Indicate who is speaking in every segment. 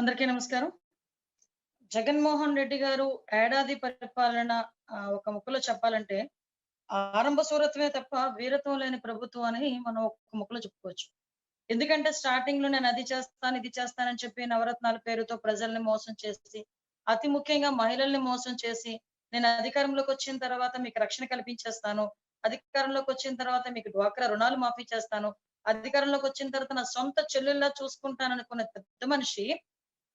Speaker 1: అందరికీ నమస్కారం. జగన్మోహన్ రెడ్డి గారు ఏడాది పరిపాలన ఒక ముక్కలో చెప్పాలంటే ఆరంభ సూరత్వమే తప్ప వీరత్వం లేని ప్రభుత్వం అని మనం ఒక ముక్కలో చెప్పుకోవచ్చు. ఎందుకంటే స్టార్టింగ్లో నేను అది చేస్తాను ఇది చేస్తానని చెప్పి నవరత్నాల పేరుతో ప్రజల్ని మోసం చేసి అతి ముఖ్యంగా మహిళల్ని మోసం చేసి నేను అధికారంలోకి వచ్చిన తర్వాత మీకు రక్షణ కల్పించేస్తాను అధికారంలోకి వచ్చిన తర్వాత మీకు డ్వాక్రా రుణాలు మాఫీ చేస్తాను అధికారంలోకి వచ్చిన తర్వాత నా సొంత చెల్లెల్లా చూసుకుంటాననుకున్న పెద్ద మనిషి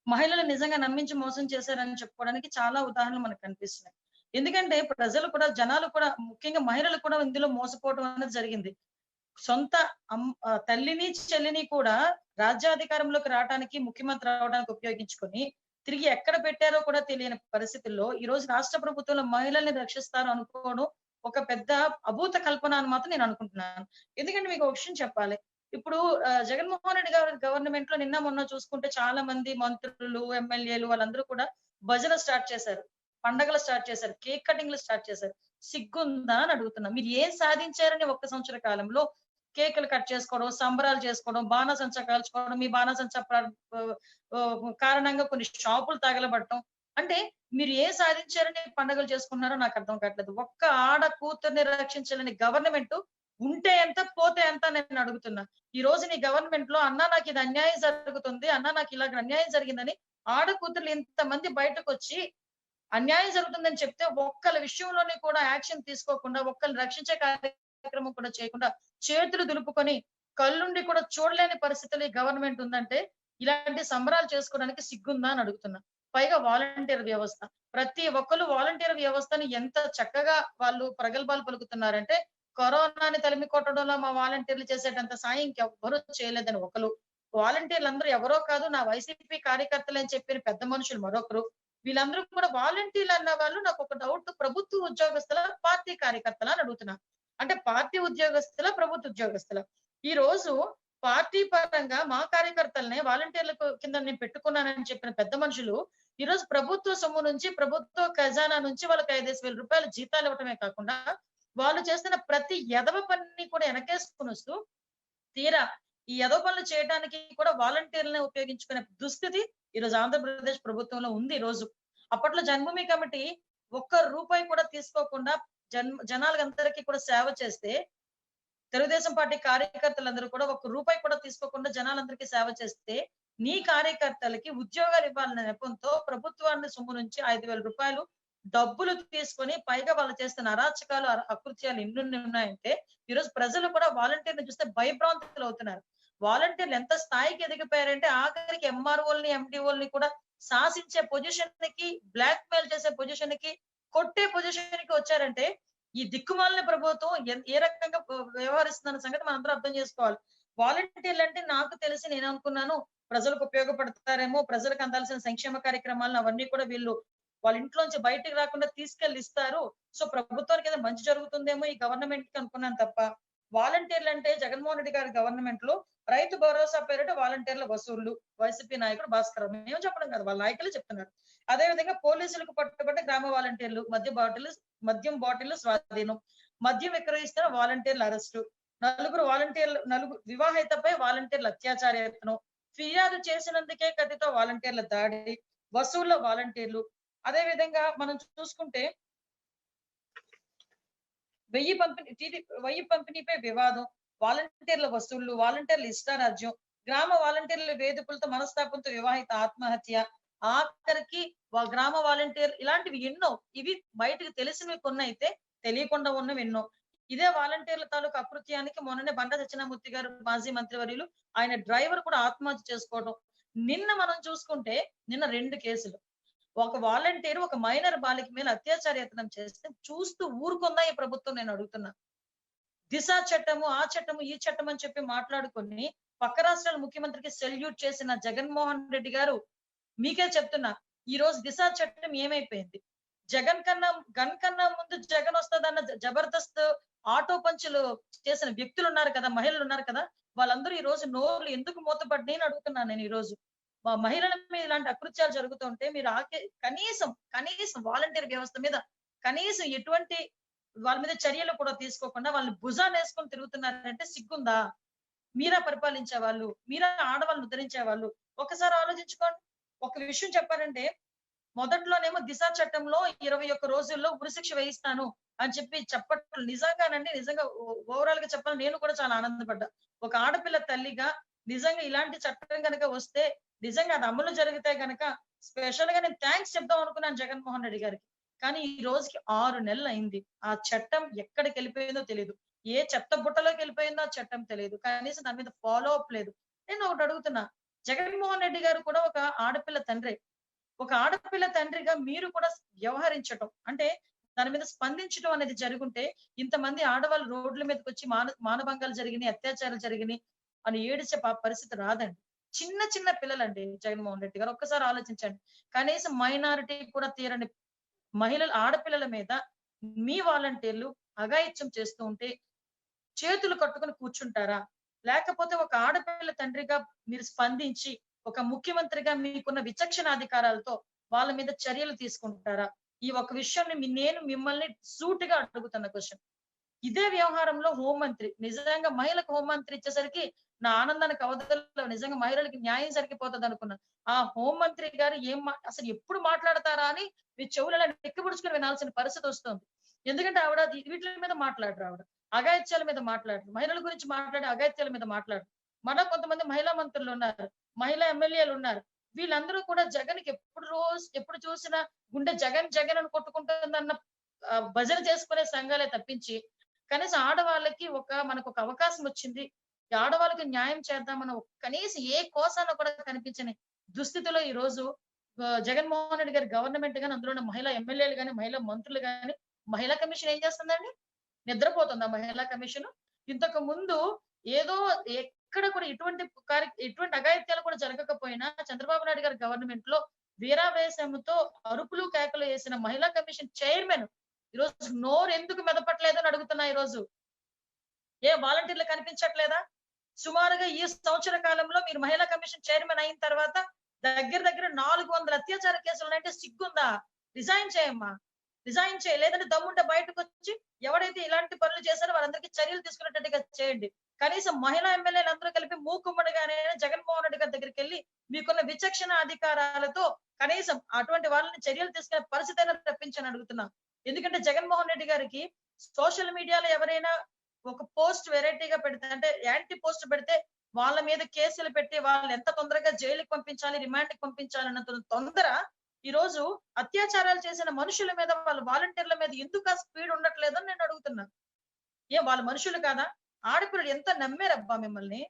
Speaker 1: మహిళలు నిజంగా నమ్మించి మోసం చేశారని చెప్పుకోవడానికి చాలా ఉదాహరణలు మనకు కనిపిస్తున్నాయి. ఎందుకంటే ప్రజలు కూడా జనాలు కూడా ముఖ్యంగా మహిళలు కూడా ఇందులో మోసపోవడం అనేది జరిగింది. సొంత తల్లిని చెల్లిని కూడా రాజ్యాధికారంలోకి రావడానికి ముఖ్యమంత్రి రావడానికి ఉపయోగించుకొని తిరిగి ఎక్కడ పెట్టారో కూడా తెలియని పరిస్థితుల్లో ఈ రోజు రాష్ట్ర ప్రభుత్వంలో మహిళల్ని రక్షిస్తారు అనుకోవడం ఒక పెద్ద అభూత కల్పన అని మాత్రం నేను అనుకుంటున్నాను. ఎందుకంటే మీకు ఒక విషయం చెప్పాలి. ఇప్పుడు జగన్మోహన్ రెడ్డి గారి గవర్నమెంట్లో నిన్న మొన్న చూసుకుంటే చాలా మంది మంత్రులు ఎమ్మెల్యేలు వాళ్ళందరూ కూడా భజన స్టార్ట్ చేశారు. పండగలు స్టార్ట్ చేశారు. కేక్ కటింగ్లు స్టార్ట్ చేశారు. సిగ్గుందా అని అడుగుతున్నా. మీరు ఏం సాధించారని ఒక్క సంవత్సర కాలంలో? కేకులు కట్ చేసుకోవడం సంబరాలు చేసుకోవడం బాణసంచా కాల్చుకోవడం మీ బాణసంచా కారణంగా కొన్ని షాపులు తగలబడటం. అంటే మీరు ఏ సాధించారని పండుగలు చేసుకున్నారో నాకు అర్థం కావట్లేదు. ఒక్క ఆడ కూతుర్ని రక్షించాలని గవర్నమెంట్ ఉంటే ఎంత పోతే ఎంత నేను అడుగుతున్నా. ఈ రోజు నీ గవర్నమెంట్లో అన్నా నాకు ఇది అన్యాయం జరుగుతుంది అన్నా నాకు ఇలాగ అన్యాయం జరిగిందని ఆడ కూతుర్లు ఇంతమంది బయటకు వచ్చి అన్యాయం జరుగుతుందని చెప్తే ఒక్కల విషయంలోనే కూడా యాక్షన్ తీసుకోకుండా ఒక్కరిని రక్షించే కార్యక్రమం కూడా చేయకుండా చేతులు దులుపుకొని కళ్ళుండి కూడా చూడలేని పరిస్థితులు ఈ గవర్నమెంట్ ఉందంటే ఇలాంటి సంబరాలు చేసుకోవడానికి సిగ్గుందా అని అడుగుతున్నా. పైగా వాలంటీర్ వ్యవస్థ. ప్రతి ఒక్కరు వాలంటీర్ వ్యవస్థని ఎంత చక్కగా వాళ్ళు ప్రగల్భాలు పలుకుతున్నారంటే కరోనాని తలిమి కొట్టడంలో మా వాలంటీర్లు చేసేటంత సాయం ఇంకెవ్వరూ చేయలేదని ఒకరు. వాలంటీర్లు అందరూ ఎవరో కాదు నా వైసీపీ కార్యకర్తలు అని చెప్పిన పెద్ద మనుషులు మరొకరు. వీళ్ళందరూ కూడా వాలంటీర్లు అన్న వాళ్ళు నాకు ఒక డౌట్ ప్రభుత్వ ఉద్యోగస్తుల పార్టీ కార్యకర్తల అని అడుగుతున్నా. అంటే పార్టీ ఉద్యోగస్తుల ప్రభుత్వ ఉద్యోగస్తుల. ఈ రోజు పార్టీ పరంగా మా కార్యకర్తలనే వాలంటీర్లకు కింద నేను పెట్టుకున్నానని చెప్పిన పెద్ద మనుషులు ఈ రోజు ప్రభుత్వ సొమ్ము నుంచి ప్రభుత్వ ఖజానా నుంచి వాళ్ళకి ఐదేసి వేల రూపాయలు జీతాలు ఇవ్వటమే కాకుండా వాళ్ళు చేస్తున్న ప్రతి ఎదవ పనిని కూడా వెనకేసుకుని వస్తూ తీరా ఈ ఎదవ పనులు చేయడానికి కూడా వాలంటీర్లను ఉపయోగించుకునే దుస్థితి ఈ రోజు ఆంధ్రప్రదేశ్ ప్రభుత్వంలో ఉంది ఈ రోజు. అప్పట్లో జన్మభూమి కమిటీ ఒక్క రూపాయి కూడా తీసుకోకుండా జన్ జనాలందరికీ అందరికీ కూడా సేవ చేస్తే తెలుగుదేశం పార్టీ కార్యకర్తలందరూ కూడా ఒక్క రూపాయి కూడా తీసుకోకుండా జనాలందరికీ సేవ చేస్తే నీ కార్యకర్తలకి ఉద్యోగాలు ఇవ్వాలనే నెపంతో ప్రభుత్వాన్ని సొమ్ము నుంచి ఐదు వేల రూపాయలు డబ్బులు తీసుకొని పైగా వాళ్ళు చేస్తున్న అరాచకాలు అకృత్యాలు ఎన్ని ఉన్నాయంటే ఈరోజు ప్రజలు కూడా వాలంటీర్ని చూస్తే భయభ్రాంతులు అవుతున్నారు. వాలంటీర్లు ఎంత స్థాయికి ఎదిగిపోయారంటే ఆఖరికి ఎంఆర్ఓల్ని ఎండిఓల్ని కూడా శాసించే పొజిషన్కి బ్లాక్ మెయిల్ చేసే పొజిషన్కి కొట్టే పొజిషన్కి వచ్చారంటే ఈ దిక్కుమాలిన ప్రభుత్వం ఏ రకంగా వ్యవహరిస్తుందన్న సంగతి మనం అర్థం చేసుకోవాలి. వాలంటీర్లు అంటే నాకు తెలిసి నేను అనుకున్నాను ప్రజలకు ఉపయోగపడతారేమో ప్రజలకు అందాల్సిన సంక్షేమ కార్యక్రమాలను అవన్నీ కూడా వీళ్ళు వాళ్ళ ఇంట్లోంచి బయటకు రాకుండా తీసుకెళ్ళి ఇస్తారు. సో ప్రభుత్వానికి ఏదో మంచి జరుగుతుందేమో ఈ గవర్నమెంట్కి అనుకున్నాను తప్ప వాలంటీర్లు అంటే జగన్మోహన్ రెడ్డి గారి గవర్నమెంట్లో రైతు భరోసా పేరిట వాలంటీర్ల వసూళ్ళు వైసీపీ నాయకుడు భాస్కర్. మేము చెప్పడం కాదు వాళ్ళ నాయకులు చెప్తున్నారు. అదే విధంగా పోలీసులకు పట్టుబడ్డ గ్రామ వాలంటీర్లు మద్య బాటిల్ మద్యం బాటిల్ స్వాధీనం మద్యం విక్రయిస్తున్న వాలంటీర్ల అరెస్టు నలుగురు వాలంటీర్లు నలుగురు వివాహితపై వాలంటీర్ల అత్యాచార యత్నం ఫిర్యాదు చేసినందుకే కత్తితో వాలంటీర్ల దాడి వసూళ్ళ వాలంటీర్లు అదే విధంగా మనం చూసుకుంటే వెయ్యి పంపిణీ టీడీ- వెయ్యి పంపిణీపై వివాదం వాలంటీర్ల వసూళ్ళు వాలంటీర్ల ఇష్టారాజ్యం గ్రామ వాలంటీర్ల వేదికలతో మనస్తాపంతో వివాహిత ఆత్మహత్య ఆఖరికి గ్రామ వాలంటీర్ ఇలాంటివి ఎన్నో ఇవి బయటకు తెలిసినవి కొన్ని అయితే తెలియకుండా ఉన్నవి ఎన్నో. ఇదే వాలంటీర్ల తాలూకు అకృత్యానికి మొన్ననే బండ సత్యనామూర్తి గారు మాజీ మంత్రివర్యులు ఆయన డ్రైవర్ కూడా ఆత్మహత్య చేసుకోవడం నిన్న మనం చూసుకుంటే నిన్న రెండు కేసులు. ఒక వాలంటీర్ ఒక మైనర్ బాలిక మీద అత్యాచార యత్నం చేస్తే చూస్తూ ఊరుకుందా ఈ ప్రభుత్వం నేను అడుగుతున్నా. దిశ చట్టము ఆ చట్టము ఈ చట్టం అని చెప్పి మాట్లాడుకొని పక్క రాష్ట్రాల ముఖ్యమంత్రికి సెల్యూట్ చేసిన జగన్మోహన్ రెడ్డి గారు మీకే చెప్తున్నా ఈ రోజు దిశ చట్టం ఏమైపోయింది? జగన్ కన్నా గన్ కన్నా ముందు జగన్ వస్తుందన్న జబర్దస్త్ ఆటో పంచులు చేసిన వ్యక్తులు ఉన్నారు కదా మహిళలు ఉన్నారు కదా వాళ్ళందరూ ఈ రోజు నోర్లు ఎందుకు మూతపడ్డాయి అని అడుగుతున్నాను నేను ఈ రోజు. మహిళల మీద ఇలాంటి అకృత్యాలు జరుగుతుంటే మీరు ఆకే కనీసం కనీసం వాలంటీర్ వ్యవస్థ మీద కనీసం ఎటువంటి వాళ్ళ మీద చర్యలు కూడా తీసుకోకుండా వాళ్ళని భుజాన్ని వేసుకొని తిరుగుతున్నారంటే సిగ్గుందా? మీరా పరిపాలించే వాళ్ళు మీరా ఆడవాళ్ళని ఉద్ధరించే వాళ్ళు? ఒకసారి ఆలోచించుకోండి. ఒక విషయం చెప్పారంటే మొదట్లోనేమో దిశ చట్టంలో ఇరవై ఒక్క రోజుల్లో ఉరిశిక్ష వేయిస్తాను అని చెప్పి చెప్పట్లు నిజంగానండి నిజంగా ఓవరాల్గా చెప్పాలి నేను కూడా చాలా ఆనందపడ్డా. ఒక ఆడపిల్ల తల్లిగా నిజంగా ఇలాంటి చట్టం కనుక వస్తే నిజంగా అది అమలు జరిగితే గనక స్పెషల్గా నేను థ్యాంక్స్ చెప్దాం అనుకున్నాను జగన్మోహన్ రెడ్డి గారికి. కానీ ఈ రోజుకి ఆరు నెలలు అయింది. ఆ చట్టం ఎక్కడికి వెళ్ళిపోయిందో తెలియదు ఏ చెత్త బుట్టలోకి వెళ్ళిపోయిందో ఆ చట్టం తెలియదు కనీసం దాని మీద ఫాలో అప్ లేదు. నేను ఒకటి అడుగుతున్నా. జగన్మోహన్ రెడ్డి గారు కూడా ఒక ఆడపిల్ల తండ్రి. ఒక ఆడపిల్ల తండ్రిగా మీరు కూడా వ్యవహరించటం. అంటే దాని మీద స్పందించడం అనేది జరుగుంటే ఇంతమంది ఆడవాళ్ళు రోడ్ల మీదకి వచ్చి మాన మానభంగాలు జరిగినాయి అత్యాచారాలు జరిగినాయి. అని ఏడిచే పరిస్థితి రాదండి. చిన్న చిన్న పిల్లలండి జగన్మోహన్ రెడ్డి గారు. ఒక్కసారి ఆలోచించండి. కనీసం మైనారిటీ కూడా తీరని మహిళల ఆడపిల్లల మీద మీ వాలంటీర్లు అఘాయిత్యం చేస్తూ ఉంటే చేతులు కట్టుకుని కూర్చుంటారా? లేకపోతే ఒక ఆడపిల్ల తండ్రిగా మీరు స్పందించి ఒక ముఖ్యమంత్రిగా మీకున్న విచక్షణ అధికారాలతో వాళ్ళ మీద చర్యలు తీసుకుంటారా? ఈ ఒక విషయాన్ని నేను మిమ్మల్ని సూటిగా అడుగుతున్న క్వశ్చన్. ఇదే వ్యవహారంలో హోంమంత్రి నిజంగా మహిళకు హోంమంత్రి ఇచ్చేసరికి నా ఆనందానికి అవధుల్లో నిజంగా మహిళలకి న్యాయం సరిగిపోతుంది అనుకున్నాను. ఆ హోంమంత్రి గారు ఏం మా- అసలు ఎప్పుడు మాట్లాడతారా అని మీ చెవులలో నెక్కిపుడుచుకుని వినాల్సిన పరిస్థితి వస్తుంది. ఎందుకంటే ఆవిడ వీటి మీద మాట్లాడరు ఆవిడ. అఘాయిత్యాల మీద మాట్లాడరు. మహిళల గురించి మాట్లాడే అఘాయిత్యాల మీద మాట్లాడరు. మన కొంతమంది మహిళా మంత్రులు ఉన్నారు మహిళా ఎమ్మెల్యేలు ఉన్నారు. వీళ్ళందరూ కూడా జగన్కి ఎప్పుడు రోజు ఎప్పుడు చూసినా గుండె జగన్ జగన్ అని కొట్టుకుంటుందన్న భజన చేసుకునే సంఘాలే తప్పించి కనీసం ఆడవాళ్ళకి ఒక మనకు ఒక అవకాశం వచ్చింది. ఆడవాళ్ళకి న్యాయం చేద్దామన్న కనీసం ఏ కోసాన కూడా కనిపించని దుస్థితిలో ఈ రోజు జగన్మోహన్ రెడ్డి గారి గవర్నమెంట్ గాని అందులో ఉన్న మహిళా ఎమ్మెల్యేలు గాని మహిళా మంత్రులు గాని మహిళా కమిషన్ ఏం చేస్తుందండి? నిద్రపోతుందా మహిళా కమిషన్? ఇంతకు ముందు ఏదో ఎక్కడ కూడా ఇటువంటి కార్య ఇటువంటి అఘాయిత్యాలు కూడా జరగకపోయినా చంద్రబాబు నాయుడు గారి గవర్నమెంట్లో వీరావేశంతో అరుపులు కేకలు వేసిన మహిళా కమిషన్ చైర్మన్ ఈ రోజు నోరు ఎందుకు మెదపట్లేదు అని అడుగుతున్నా ఈ రోజు ఏ వాలంటీర్లు కనిపించట్లేదా? సుమారుగా ఈ సంవత్సర కాలంలో మీరు మహిళా కమిషన్ చైర్మన్ అయిన తర్వాత దగ్గర దగ్గర నాలుగు వందల అత్యాచార కేసులు అంటే సిగ్గుందా? రిజైన్ చేయమ్మా. రిజైన్ చేయ. లేదంటే దమ్ముంటే బయటకు వచ్చి ఎవరైతే ఇలాంటి పనులు చేశారో వారందరికీ చర్యలు తీసుకునేటట్టుగా చేయండి. కనీసం మహిళా ఎమ్మెల్యేలు అందరూ కలిపి మూకుమ్మడిగానే జగన్మోహన్ రెడ్డి గారి దగ్గరికి వెళ్ళి మీకున్న విచక్షణ అధికారాలతో కనీసం అటువంటి వాళ్ళని చర్యలు తీసుకునే పరిస్థితి అయినా తప్పించని అడుగుతున్నా. ఎందుకంటే జగన్మోహన్ రెడ్డి గారికి సోషల్ మీడియాలో ఎవరైనా ఒక పోస్ట్ వెరైటీగా పెడితే అంటే యాంటీ పోస్ట్ పెడితే వాళ్ళ మీద కేసులు పెట్టి వాళ్ళని ఎంత తొందరగా జైలుకి పంపించాలి రిమాండ్కి పంపించాలి అన్న తొందర ఈ రోజు అత్యాచారాలు చేసిన మనుషుల మీద వాళ్ళ వాలంటీర్ల మీద ఎందుకు ఆ స్పీడ్ ఉండట్లేదని నేను అడుగుతున్నా. ఏం వాళ్ళ మనుషులు కాదా? ఆడపిల్లలు ఎంత నమ్మారబ్బా మిమ్మల్ని?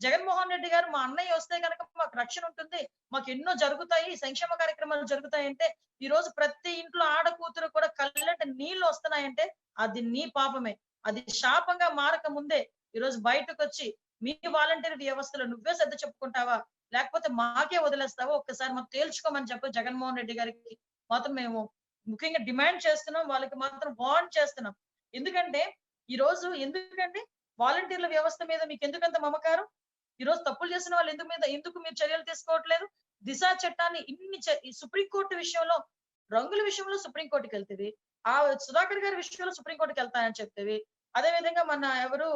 Speaker 1: జగన్మోహన్ రెడ్డి గారు మా అన్నయ్య వస్తే కనుక మాకు రక్షణ ఉంటుంది మాకు ఎన్నో జరుగుతాయి సంక్షేమ కార్యక్రమాలు జరుగుతాయంటే ఈ రోజు ప్రతి ఇంట్లో ఆడ కూతురు కూడా కళ్ళంటే నీళ్ళు వస్తున్నాయంటే అది నీ పాపమే. అది శాపంగా మారక ముందే ఈ రోజు బయటకు వచ్చి మీ వాలంటీర్ వ్యవస్థలో నువ్వే శ్రద్ధ చెప్పుకుంటావా? లేకపోతే మాకే వదిలేస్తావా? ఒక్కసారి మాకు తేల్చుకోమని చెప్పి జగన్మోహన్ రెడ్డి గారికి. మాత్రం మేము ముఖ్యంగా డిమాండ్ చేస్తున్నాం వాళ్ళకి మాత్రం వార్న్ చేస్తున్నాం. ఎందుకంటే ఈ రోజు ఎందుకంటే వాలంటీర్ల వ్యవస్థ మీద మీకు ఎందుకంత మమకారం? ఈ రోజు తప్పులు చేసిన వాళ్ళు ఎందుకు మీద ఎందుకు మీరు చర్యలు తీసుకోవట్లేదు? దిశ చట్టాన్ని ఇన్ని సుప్రీంకోర్టు విషయంలో రంగుల విషయంలో సుప్రీంకోర్టుకి వెళ్తుంది ఆ సుధాకర్ గారి విషయంలో సుప్రీంకోర్టుకి వెళ్తానని చెప్తేవి అదే విధంగా మన ఎవరు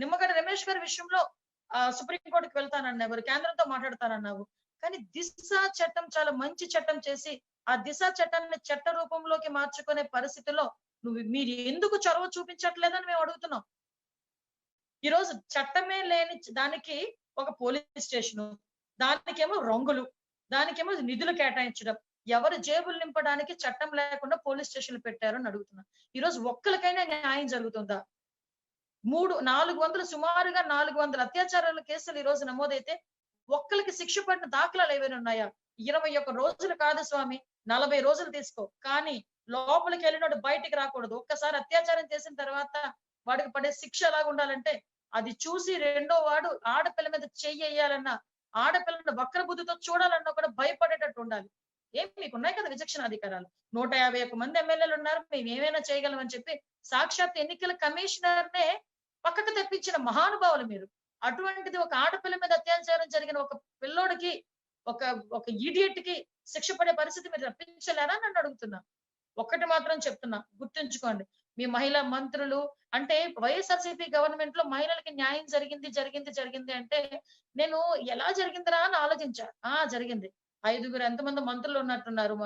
Speaker 1: నిమ్మగడ్డ రమేష్ గారి విషయంలో ఆ సుప్రీంకోర్టుకి వెళ్తానన్న ఎవరు కేంద్రంతో మాట్లాడతానన్నావు. కానీ దిశ చట్టం చాలా మంచి చట్టం చేసి ఆ దిశ చట్టాన్ని చట్ట రూపంలోకి మార్చుకునే పరిస్థితిలో నువ్వు మీరు ఎందుకు చొరవ చూపించట్లేదని మేము అడుగుతున్నాం. ఈ రోజు చట్టమే లేని దానికి ఒక పోలీస్ స్టేషన్ దానికేమో రంగులు దానికేమో నిధులు కేటాయించడం ఎవరు జేబులు నింపడానికి చట్టం లేకుండా పోలీస్ స్టేషన్లు పెట్టారు అని అడుగుతున్నా. ఈ రోజు ఒక్కరికైనా న్యాయం జరుగుతుందా? మూడు నాలుగు వందలు సుమారుగా నాలుగు వందల అత్యాచారాల కేసులు ఈ రోజు నమోదైతే ఒక్కరికి శిక్ష పడిన దాఖలాలు ఏమైనా ఉన్నాయా? ఇరవై ఒక్క రోజులు కాదు స్వామి నలభై రోజులు తీసుకో. కానీ లోపలికి వెళ్ళినోడు బయటికి రాకూడదు. ఒక్కసారి అత్యాచారం చేసిన తర్వాత వాడికి పడే శిక్ష ఎలాగ ఉండాలంటే అది చూసి రెండో వాడు ఆడపిల్ల మీద చెయ్యి వేయాలన్నా ఆడపిల్లని వక్ర బుద్ధితో చూడాలన్నా కూడా భయపడేటట్టు ఉండాలి. ఏం మీకు ఉన్నాయి కదా విచక్షణ అధికారాలు? నూట యాభై ఒక్క మంది ఎమ్మెల్యేలు ఉన్నారు మేము ఏమైనా చేయగలం అని చెప్పి సాక్షాత్ ఎన్నికల కమిషనర్ నే పక్కకు తెప్పించిన మహానుభావులు మీరు. అటువంటిది ఒక ఆడపిల్ల మీద అత్యాచారం జరిగిన ఒక పిల్లోడికి ఒక ఒక ఇడియట్కి శిక్ష పడే పరిస్థితి మీరు రప్పించలేరా నన్ను అడుగుతున్నా. ఒక్కటి మాత్రం చెప్తున్నా గుర్తుంచుకోండి. మీ మహిళా మంత్రులు అంటే వైఎస్ఆర్సీపీ గవర్నమెంట్లో మహిళలకి న్యాయం జరిగింది జరిగింది జరిగింది అంటే నేను ఎలా జరిగిందిరా అని ఆలోచించా. ఆ జరిగింది. ఐదుగురు ఎంతమంది మంత్రులు ఉన్నట్టున్నారు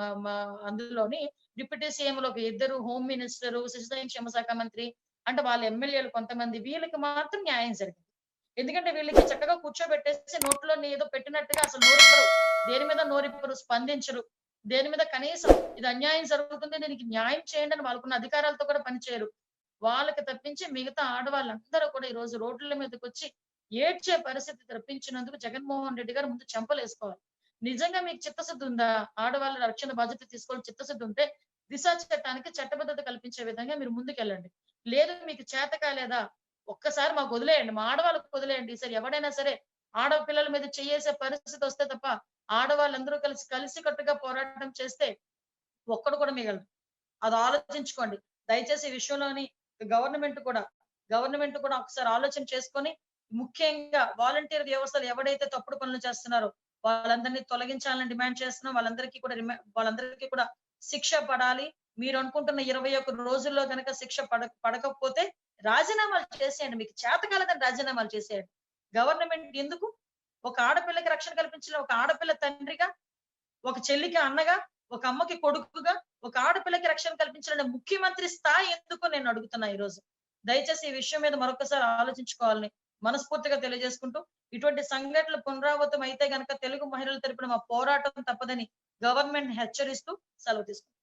Speaker 1: అందులోని డిప్యూటీ సీఎం లో ఒక ఇద్దరు హోమ్ మినిస్టర్ శిశు సంక్షేమ శాఖ మంత్రి అంటే వాళ్ళ ఎమ్మెల్యేలు కొంతమంది వీళ్ళకి మాత్రం న్యాయం జరిగింది. ఎందుకంటే వీళ్ళకి చక్కగా కూర్చోబెట్టేసి నోట్లో ఏదో పెట్టినట్టుగా అసలు నోరిప్పరు దేని మీద నోరిప్పరు స్పందించరు. దేని మీద కనీసం ఇది అన్యాయం జరుగుతుంది దీనికి న్యాయం చేయండి అని వాళ్ళకున్న అధికారాలతో కూడా పనిచేయరు వాళ్ళకి తప్పించి మిగతా ఆడవాళ్ళందరూ కూడా ఈ రోజు రోడ్ల మీదకి వచ్చి ఏడ్చే పరిస్థితి తప్పించినందుకు జగన్మోహన్ రెడ్డి గారు ముందు చెంపలేసుకోవాలి నిజంగా మీకు చిత్తశుద్ధి ఉందా? ఆడవాళ్ళ రక్షణ బాధ్యత తీసుకోవాలి చిత్తశుద్ధి ఉంటే దిశ చట్టానికి చట్టబద్ధత కల్పించే విధంగా మీరు ముందుకెళ్ళండి. లేదు మీకు చేత కాలేదా? ఒక్కసారి మాకు వదిలేయండి. మా ఆడవాళ్ళకు వదిలేయండి. సరే ఎవడైనా సరే ఆడపిల్లల మీద చేసే పరిస్థితి వస్తే తప్ప ఆడవాళ్ళందరూ కలిసి కలిసి కట్టుగా పోరాటం చేస్తే ఒక్కడు కూడా మిగలడు. అది ఆలోచించుకోండి. దయచేసి ఈ విషయంలోని గవర్నమెంట్ కూడా గవర్నమెంట్ కూడా ఒకసారి ఆలోచన చేసుకొని ముఖ్యంగా వాలంటీర్ వ్యవస్థలు ఎవడైతే తప్పుడు పనులు చేస్తున్నారో వాళ్ళందరినీ తొలగించాలని డిమాండ్ చేస్తున్నాం. వాళ్ళందరికీ కూడా వాళ్ళందరికీ కూడా శిక్ష పడాలి. మీరు అనుకుంటున్న ఇరవై ఒక్క రోజుల్లో కనుక శిక్ష పడ పడకపోతే రాజీనామాలు చేసేయండి. మీకు చేత కాలేదని రాజీనామాలు చేసేయండి. గవర్నమెంట్ ఎందుకు ఒక ఆడపిల్లకి రక్షణ కల్పించిన ఒక ఆడపిల్ల తండ్రిగా ఒక చెల్లికి అన్నగా ఒక అమ్మకి కొడుకుగా ఒక ఆడపిల్లకి రక్షణ కల్పించాలని ముఖ్యమంత్రి స్థాయి ఎందుకు నేను అడుగుతున్నా ఈ రోజు దయచేసి ఈ విషయం మీద మరొకసారి ఆలోచించుకోవాలని మనస్ఫూర్తిగా తెలియజేసుకుంటూ ఇటువంటి సంఘటనలు పునరావృతం అయితే గనక తెలుగు మహిళల తరపున మా పోరాటం తప్పదని గవర్నమెంట్ హెచ్చరిస్తూ సెలవు తీసుకుంటాం